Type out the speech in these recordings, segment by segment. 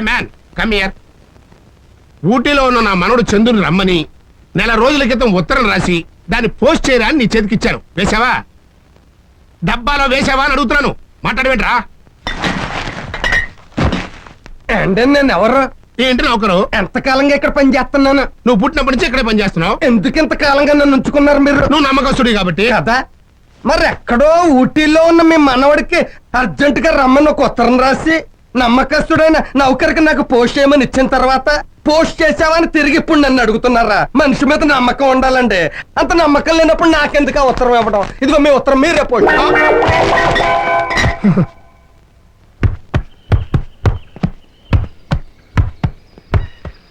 Man come here ఊటీలో ఉన్న నా మనవడు చంద్రుని రమ్మని నెల రోజుల క్రితం ఉత్తరం రాసి దాన్ని పోస్ట్ చేయరా నీ చేతికిచ్చాను వేసావా డబ్బాలో వేసావా అని అడుగుతున్నాను. మాట్లాడబెట్రా అంటే నేను ఎవరు ఏంటి నౌకరు ఎంతకాలంగా ఇక్కడ పని చేస్తున్నాను? నువ్వు పుట్టినప్పటి నుంచి ఇక్కడే పనిచేస్తున్నావు ఎందుకు ఇంత కాలంగా నన్ను ఉంచుకున్నారు మీరు? నువ్వు నమ్మకస్తుడి కాబట్టి. కదా. మరి ఎక్కడో ఊటీలో ఉన్న మీ మనవడికి అర్జెంట్గా రమ్మని ఒక ఉత్తరం రాసి నమ్మకస్తుడైన నౌకరికి నాకు పోస్ట్ చేయమని ఇచ్చిన తర్వాత పోస్ట్ చేసావని తిరిగి ఇప్పుడు నన్ను అడుగుతున్నారా? మనిషి మీద నమ్మకం ఉండాలండి. అంత నమ్మకం లేనప్పుడు నాకెందుకు ఉత్తరం ఇవ్వడం? ఇదిగో మీ ఉత్తరం మీరే పోస్ట్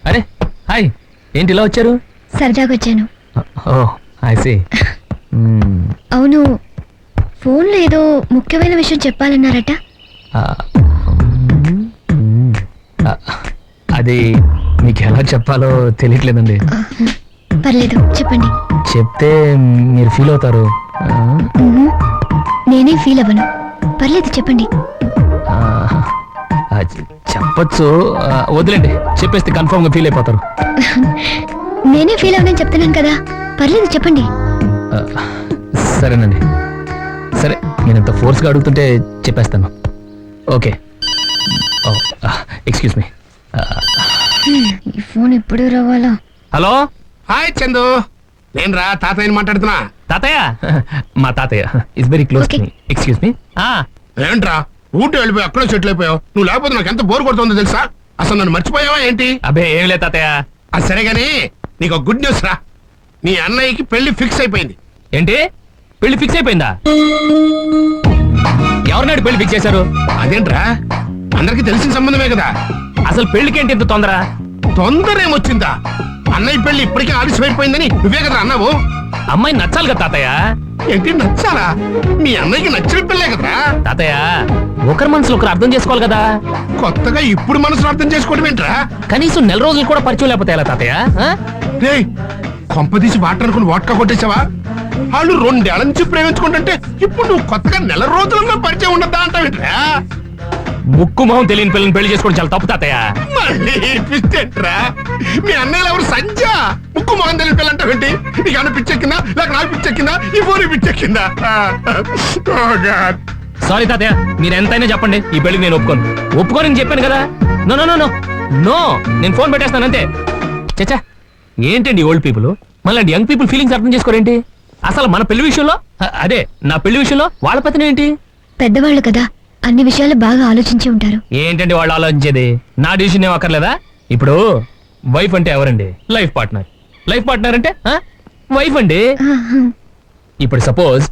అరే హాయ్. ఏంటి ఇలా వచ్చారు? సరదాగా వచ్చాను. ఓ ఐ సి అవును ఫోన్లో ఏదో ముఖ్యమైన విషయం చెప్పాలన్నారట. అది మీకు ఎలా చెప్పాలో తెలియట్లేదండి. పర్లేదు చెప్పండి. చెప్తే మీరు ఫీల్ అవుతారు. నేనే ఫీల్ అవ్వను. పర్లేదు చెప్పండి. చెప్పొచ్చు. వదిలేండి. చెప్పేస్తే కన్ఫర్మ్గా ఫీల్ అయిపోతారు. నేనే ఫీల్ అవ్వనని చెప్తున్నాను కదా. పర్లేదు చెప్పండి. సరేనండి. సరే నేను ఇంత ఫోర్స్గా అడుగుతుంటే చెప్పేస్తాను. ఓకే. ఎక్స్క్యూజ్ మీ ఈ ఫోన్ ఎప్పుడు రావాలా? హలో? హాయ్ చందు. నేను రా తాతయ్యని మాట్లాడుతున్నా. తాతయ్య? మా తాతయ్య. Is very close Okay. మీ ఎక్స్క్యూజ్ మీ ఏంట్రా? ఊటీ వెళ్ళిపోయి అక్కడే సెటిల్ అయిపోయావు. నువ్వు లేకపోతే నాకు ఎంత బోర్ కొడుతుందో తెలుసా? అసలు నన్ను మర్చిపోయావా ఏంటి? అబే ఏం లేదు తాతయ్య. అది సరే గానీ నీకు ఒక గుడ్ న్యూస్ రా. నీ అన్నయ్యకి పెళ్ళి ఫిక్స్ అయిపోయింది. ఏంటి? పెళ్ళి ఫిక్స్ అయిపోయిందా? ఎవరినాడు పెళ్ళి ఫిక్స్ చేశారు? అదేంట్రా? అందరికి తెలిసిన సంబంధమే కదా. అసలు పెళ్ళికి ఏంటి ఇంత తొందర? తొందర ఏమొచ్చిందా అన్నయ్య పెళ్ళి ఇప్పటికే ఆలస్యం అయిపోయిందని నువ్వే కదా అన్నావు? అమ్మాయి నచ్చాలి కదా తాతయ్య? ఏంటి నచ్చాలా? మీ అన్నయ్యకి నచ్చిన పెళ్ళే కదరా? తాతయ్య ఒకరి మనసులో ఒకరు అర్థం చేసుకోవాలి కదా. కొత్తగా ఇప్పుడు మనసులో అర్థం చేసుకోవడం ఏంట్రా? కనీసం నెల రోజులు కూడా పరిచయం లేకపోతే ఎలా తాతయ్య? ఆ? కొంపదీసి వాటర్ అనుకుని వాట్కా కొట్టేసావా వాళ్ళు రెండేళ్ళ నుంచి ప్రేమించుకుంటుంటే ఇప్పుడు నువ్వు కొత్తగా నెల రోజులలో పరిచయం ఉండద్దా అంటావేంట్రా? ముక్కు మొహం తెలియని పిల్లని పెళ్ళి చేసుకోవడం చాలా తప్పు తాతయ్య. మళ్ళీ మీ అన్నయ్యలు ఎవరు? సంజ ముక్కు మొహం తెలియని పిల్ల అంటావేంటి నీకు అన్న పిచ్చెక్కిందా? లేక నాకు పిచ్చెక్కిందా? ఈ ఫోన్ పిచ్చెక్కిందా. సారీ తాతయ్య మీరు ఎంతైనా చెప్పండి ఈ పెళ్ళికి నేను ఒప్పుకోను. ఒప్పుకోని నేను చెప్పాను కదా? No no no no no నేను ఫోన్ పెట్టేస్తాను అంతే. చచ్చా ఏంటండి ఓల్డ్ పీపుల్ మళ్ళీ యంగ్ పీపుల్ ఫీలింగ్స్ అర్థం చేసుకోరేంటి? అసలు మన పెళ్ళి విషయంలో? అదే నా పెళ్ళి విషయంలో వాళ్ళ పత్రం ఏంటి? పెద్దవాళ్ళు కదా అన్ని విషయాలు బాగా ఆలోచించి ఉంటారు. ఏంటండి వాళ్ళు ఆలోచించేది? నా డిసిషన్ ఏం అక్కర్లేదా? ఇప్పుడు వైఫ్ అంటే ఎవరండి? లైఫ్ పార్ట్నర్ లైఫ్ పార్ట్నర్ అంటే వైఫ్ అండి. ఇప్పుడు సపోజ్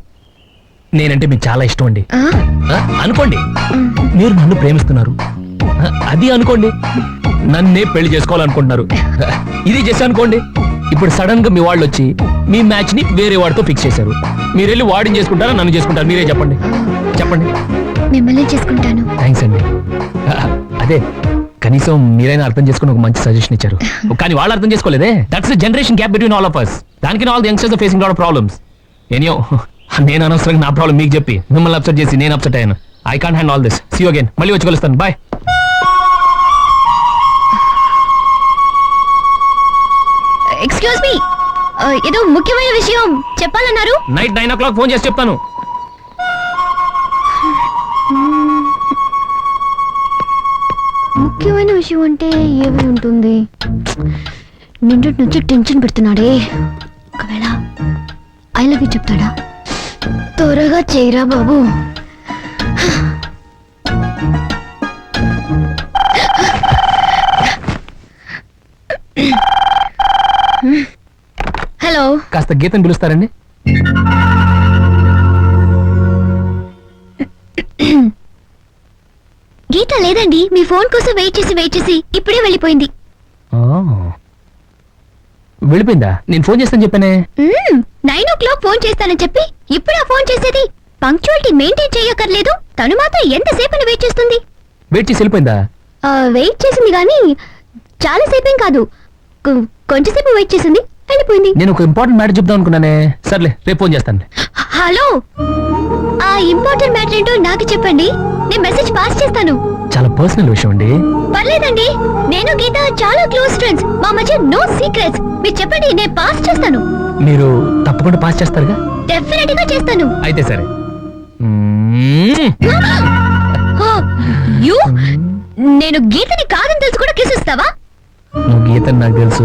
నేనంటే మీకు చాలా ఇష్టం అండి. అనుకోండి. మీరు నన్ను ప్రేమిస్తున్నారు. అది అనుకోండి. నన్నే పెళ్ళి చేసుకోవాలనుకుంటున్నారు. ఇది చేసి అనుకోండి. ఇప్పుడు సడన్గా మీ వాళ్ళు వచ్చి మీ మ్యాచ్ని వేరే వాడితో ఫిక్స్ చేశారు. మీరు వెళ్ళి వాడిని చేసుకుంటారా నన్ను చేసుకుంటారు మీరే చెప్పండి. చెప్పండి. మిమ్మల్ని చేసుకుంటాను. థ్యాంక్స్ అండి. అదే కనీసం మీరైనా అర్థం చేసుకుని ఒక మంచి సజెషన్ ఇచ్చారు. కానీ వాళ్ళు అర్థం చేసుకోలేదే. That's generation gap between all of us దానికి all the youngsters facing lot problems anyhow నేను అనవసరంగా నా ప్రాబ్లం మీకు చెప్పి మిమ్మల్ని అప్సెట్ చేసి నేను అప్సెట్ అయ్యాను. I can't handle this see again మళ్ళీ వచ్చి కలుస్తాను. బాయ్ ఎక్స్క్యూజ్ మీ ఏదో ముఖ్యమైన విషయం చెప్పాలన్నారు. Night nine o'clock phone చేసి చెప్తాను. ముఖ్యమైన విషయం అంటే ఏమి ఉంటుంది? నిన్నటి నుంచి టెన్షన్ పెడుతున్నాడే. ఒకవేళ ఐ లవ్ యూ చెప్తాడా? త్వరగా చేయరా బాబు. హలో. కాస్త గీతను పిలుస్తారండి. గీత లేదండి మీ ఫోన్ కోసం వెయిట్ చేసి వెయిట్ చేసి ఇప్పుడే వెళ్ళిపోయింది. వెళ్ళిపోయిందా? నేను ఫోన్ చేస్తాను చెప్పానే. నైన్ ఓ క్లాక్ ఫోన్ చేస్తానని చెప్పి ఇప్పుడు ఫోన్ చేసేది? పంక్చువాలిటీ మెయింటైన్ చేయక్కర్లేదు తను మాత్రం ఎంతసేపు వెయిట్ చేస్తుంది? వెయిట్ చేసి వెళ్ళిపోయిందా? వెయిట్ చేసింది కానీ చాలా సేపేం కాదు. కొంచెంసేపు వెయిట్ చేసింది వెళ్ళిపోయింది. నేను ఒక ఇంపార్టెంట్ మ్యాటర్ చెప్దాం అనుకున్నానే. సర్లే రేపు ఫోన్ చేస్తాను హలో! ఆ ఇంపార్టెంట్ మ్యాటర్ ఏంటో నాకు చెప్పండి. నేను మెసేజ్ పాస్ చేస్తాను. చాలా పర్సనల్ విషయం అండి. పర్లేదండి. నేను గీత చాలా క్లోజ్ ఫ్రెండ్స్ మా మధ్య నో సీక్రెట్స్ మీరు చెప్పండి నేను పాస్ చేస్తాను. మీరు తప్పకుండా పాస్ చేస్తారుగా? డెఫినెట్గా చేస్తాను. అయితే సరే. యు? నేను గీతని కాదని తెలుసు కూడా కిస్ ఇస్తావా? నువ్వు గీత నాకు తెలుసు.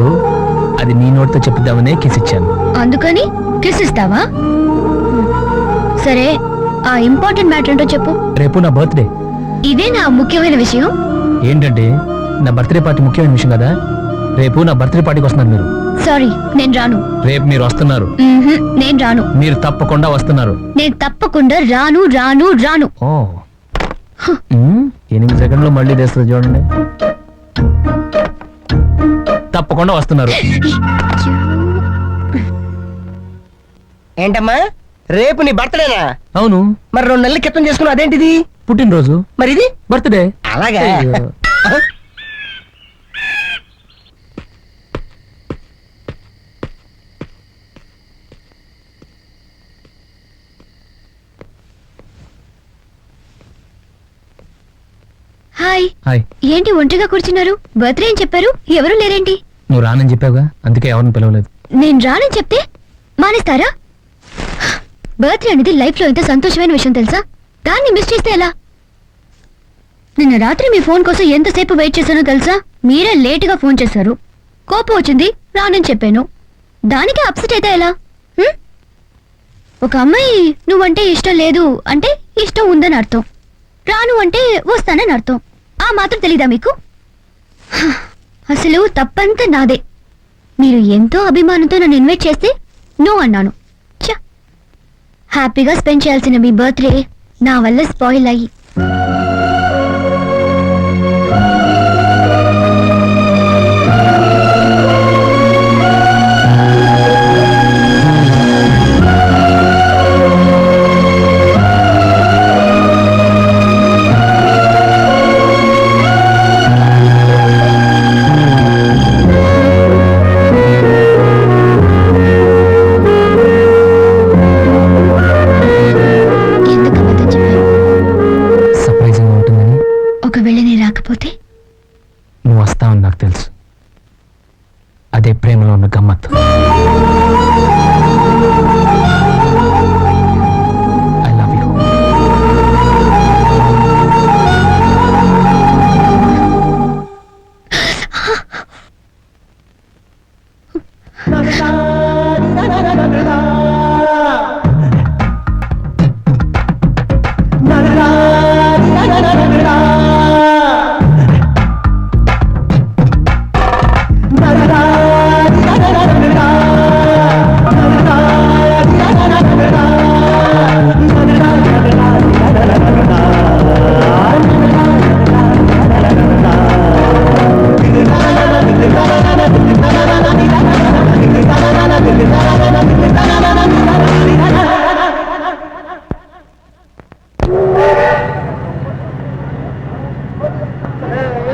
అది నీ నోటితో చెప్దామనే కిస్ ఇచ్చాను. అందుకని కిస్ ఇస్తావా? సరే ఆ ఇంపార్టెంట్ మ్యాటర్ ఏంటో చెప్పు. రేపు నా బర్త్డే ఇదే నా ముఖ్యమైన విషయం? ఏంటంటే నా బర్త్డే పార్టీ ముఖ్యమైన విషయం కదా? రేపు నా బర్త్డే పార్టీకి వస్తున్నారు మీరు. సారీ నేను రాను. రేపు మీరు వస్తున్నారు. మ్మ్హ్, నేను రాను. మీరు తప్పకుండా వస్తున్నారు. నేను తప్పకుండా రాను రాను రాను. ఓ. మ్మ్. ఎనిమిది సెకండ్లో మళ్ళీ తెస్తుంది చూడండి. తప్పకుండా వస్తున్నారు. ఏంటమ్మా? రేపు నీ బర్త్డేనా? అవును. మరి రెండు నెలల క్రితం చేసుకున్నావు అదేంటిది? పుట్టినరోజు. మరి ఇది బర్త్డే. అలాగా? అయ్యో. హాయ్. హాయ్. ఏంటి ఒంటరిగా కూర్చున్నారు? బర్త్డే అని చెప్పారు. ఎవరు లేరేంటి? నువ్వు రానని చెప్పావుగా. అందుకే ఎవరిని పిలవలేదు. నేను రానని చెప్తే మానేస్తారా? బర్త్డే అనేది లైఫ్లో ఎంత సంతోషమైన విషయం తెలుసా? దాన్ని మిస్ చేస్తే ఎలా? నిన్న రాత్రి మీ ఫోన్ కోసం ఎంతసేపు వెయిట్ చేశానో తెలుసా? మీరే లేటుగా ఫోన్ చేశారు. కోపం వచ్చింది రానని చెప్పాను. దానికి అప్సెట్ అయితే ఎలా? ఒక అమ్మాయి నువ్వంటే ఇష్టం లేదు అంటే ఇష్టం ఉందని అర్థం. రాను అంటే వస్తానని అర్థం. ఆ మాత్రం తెలీదా మీకు? అసలు తప్పంతా నాదే. మీరు ఎంతో అభిమానంతో నన్ను ఇన్వైట్ చేస్తే నో అన్నాను. హ్యాపీగా స్పెండ్ చేయాల్సిన మీ బర్త్డే నా వల్ల స్పాయిల్ అయ్యి.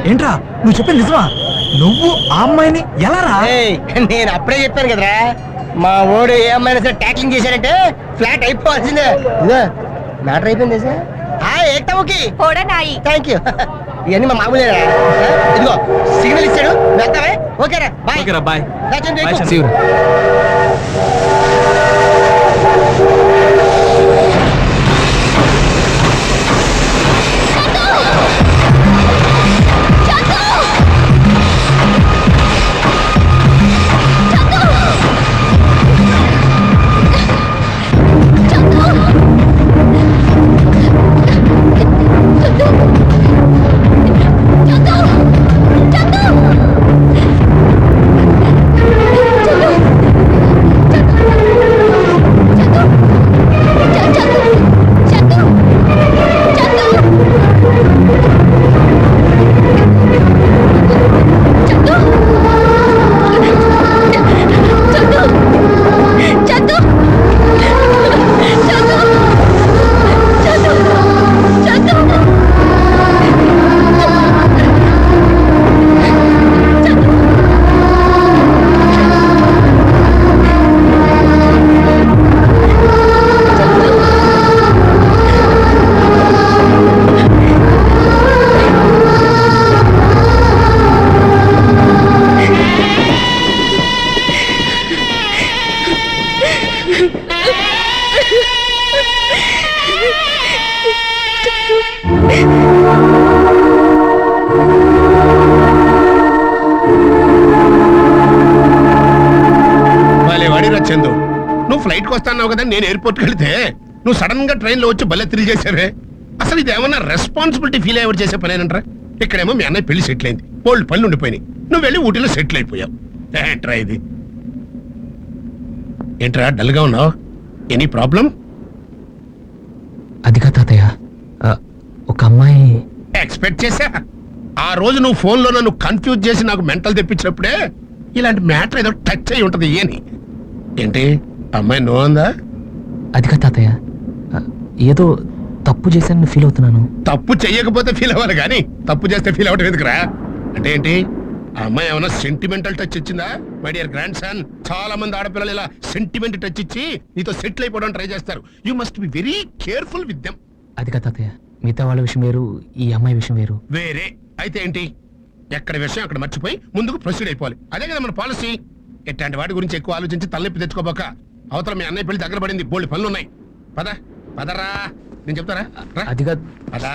ఏంట్రా? నువ్వు చెప్పింది నిజమా? నువ్వు ఆ అమ్మాయిని ఎలా రా? ఏయ్, నేను అప్పుడే చెప్పాను కదరా. మా ఓడు ఏ అమ్మాయినా సరే ట్యాక్లింగ్ చేశాడంటే ఫ్లాట్ అయిపోవాల్సిందే. ఇదో మ్యాటర్ అయిపోయింది సార్ ఏక్తాముకి థ్యాంక్ యూ ఇవన్నీ మా మామూలేరా ఇదిగో సిగ్నల్ ఇచ్చాడు. వెళ్తావే ఓకేరా బాయ్ ఓకేరా బాయ్ నేను ఎయిర్పోర్ట్కి వెళ్తే నువ్వు సడన్గా ట్రైన్లో వచ్చి భలే తిరిగి చేసావే అసలు ఇది ఏమన్నా రెస్పాన్సిబిలిటీ ఫీల్ అయ్యేవాడు చేసే పనేనంటారా ఇక్కడేమో మీ అన్నయ్య పెళ్ళి సెటిల్ అయింది. బోల్డ్ పనులు ఉండిపోయినాయి. నువ్వు వెళ్ళి ఊటీలో సెటిల్ అయిపోయావు. ఏంట్రా ఇది. ఏంట్రా డల్గా ఉన్నావు? ఎనీ ప్రాబ్లం అదిగా తాతయ్య. ఆ, ఒక అమ్మాయి ఎక్స్పెక్ట్ చేశా? ఆ రోజు నువ్వు ఫోన్లో నన్ను కన్ఫ్యూజ్ చేసి నాకు మెంటల్ తెప్పించినప్పుడే ఇలాంటి మ్యాటర్ ఏదో టచ్ అయి ఉంటది అని ఏంటి? అమ్మాయి నువ్వు ఉందా అదిగా తాతయ్య. ఏదో తప్పు చేశానని ఫీల్ అవుతున్నాను. తప్పు చెయ్యకపోతే ఫీల్ అవ్వాలి కానీ తప్పు చేస్తే ఫీల్ అవ్వడం ఎందుకురా? అంటే ఏంటి? ఆ అమ్మాయి ఏమైనా సెంటిమెంటల్ టచ్ ఇచ్చిందా? మై డియర్ గ్రాండ్ సన్ చాలా మంది ఆడపిల్లలు ఇలా సెంటిమెంట్ టచ్ ఇచ్చి నీతో సెటిల్ అయిపోవడం ట్రై చేస్తారు. You must be very careful with them అదిగా తాతయ్య. మిగతా వాళ్ళ విషయం వేరు ఈ అమ్మాయి విషయం వేరు. వేరే. అయితే ఏంటి? ఎక్కడ విషయం అక్కడ మర్చిపోయి ముందుకు ప్రొసీడ్ అయిపోవాలి. అదే కదా మన పాలసీ ఇట్లాంటి వాటి గురించి ఎక్కువ ఆలోచించి తలనొప్పి తెచ్చుకోబోక? అవతల మీ అన్నయ్య పెళ్ళి దగ్గర పడింది. బోల్డ్ పనులు ఉన్నాయి పద పదరా. నేను చెప్తారా? రా. అదిగా పదా.